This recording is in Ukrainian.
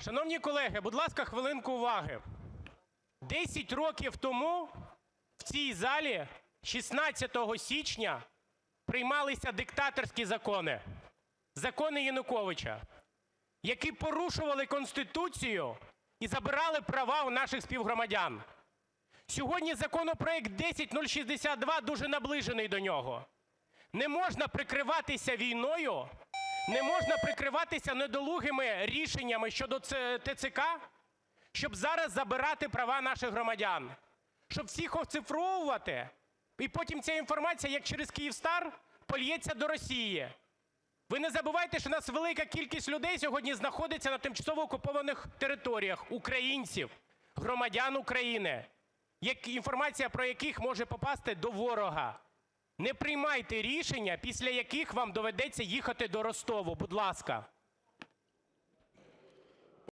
Шановні колеги, будь ласка, хвилинку уваги. 10 років тому в цій залі 16 січня приймалися диктаторські закони, закони Януковича, які порушували Конституцію і забирали права у наших співгромадян. Сьогодні законопроект 10062 дуже наближений до нього. Не можна прикриватися війною, не можна прикриватися недолугими рішеннями щодо ТЦК, щоб зараз забирати права наших громадян, щоб всіх оцифровувати, і потім ця інформація, як через Київстар, польється до Росії. Ви не забувайте, що у нас велика кількість людей сьогодні знаходиться на тимчасово окупованих територіях, українців, громадян України, інформація про яких може попасти до ворога. Не приймайте рішення, після яких вам доведеться їхати до Ростову, будь ласка.